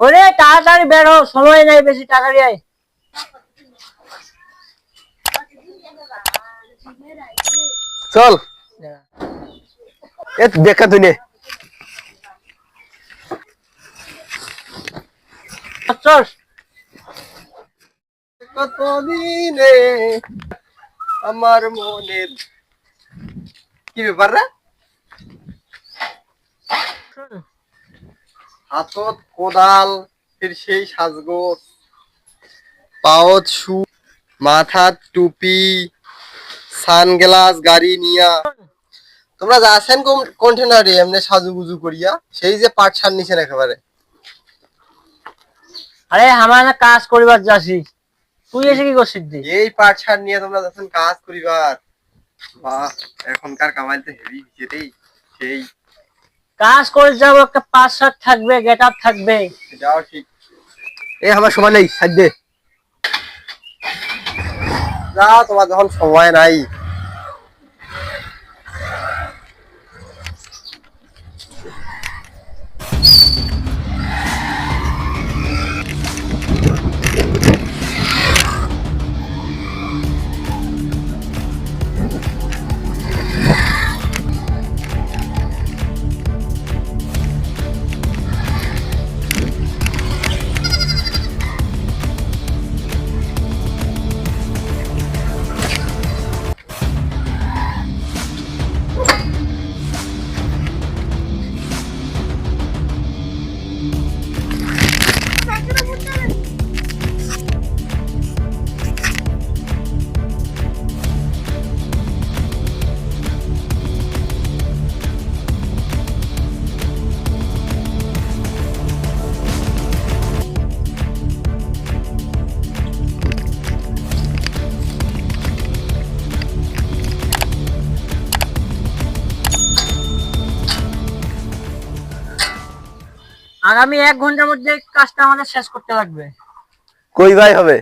ওরে তাড়াতাড়ি বেরো সময় নাই বেশি টাকা আয় চল। এ দেখা তুই নে। চল কতদিনে আমার মনের কি ব্যাপার রে? হাতত কোদাল ফির সেই সাজগোজ। পাওত শু মাথার টুপি সানগ্লাস গাড়ি নিয়া। তোমরা যাচ্ছেন কন্টেনারে এমনি সাজুগুজু করিয়া সেই যে পাট সার নিছেন একেবারে। আরে আমার না কাজ করিবার যাসি তুই এসে কি করছিস? এই পাট সার নিয়ে তোমরা যাচ্ছেন কাজ করিবার। বাহ এখনকার কামাইতে হেভি সেই। কাজ করে যাব একটা পাঁচ সাত থাকবে গেট আপ থাকবে। এই আমার সময় নেই দে। যা তোমার যখন সময় নাই। আগামী এক ঘণ্টার মধ্যে কাজটা আমাদের শেষ করতে লাগবে। কই ভাই হবে?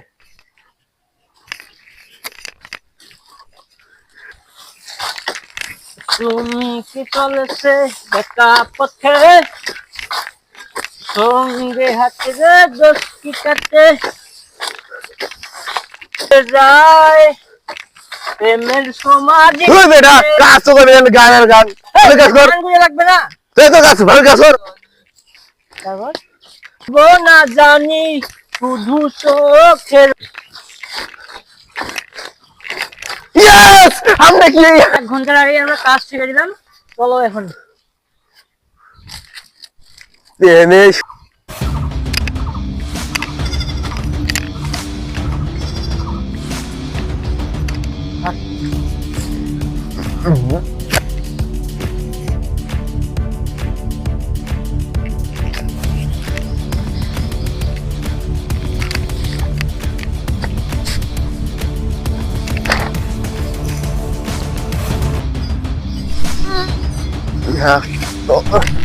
তুমি কি চলেছে একা পথে? সঙ্গে হাতে রে দোষ কি কাটে? যায়? প্রেমের সমাজ বেটা কাজ তো করবি না গানের গান কাজ কর। লাগবে না? তুই তো কাজ ভালো কাজ কর। তারপর? বো না জানি শুধু চোখের ইয়েস আমরা কি? এক ঘণ্টার আগে আমরা কাজ শিখে দিলাম চলো এখন। haki. No.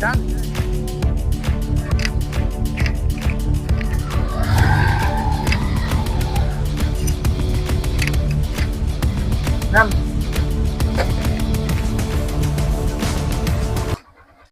Done. Done.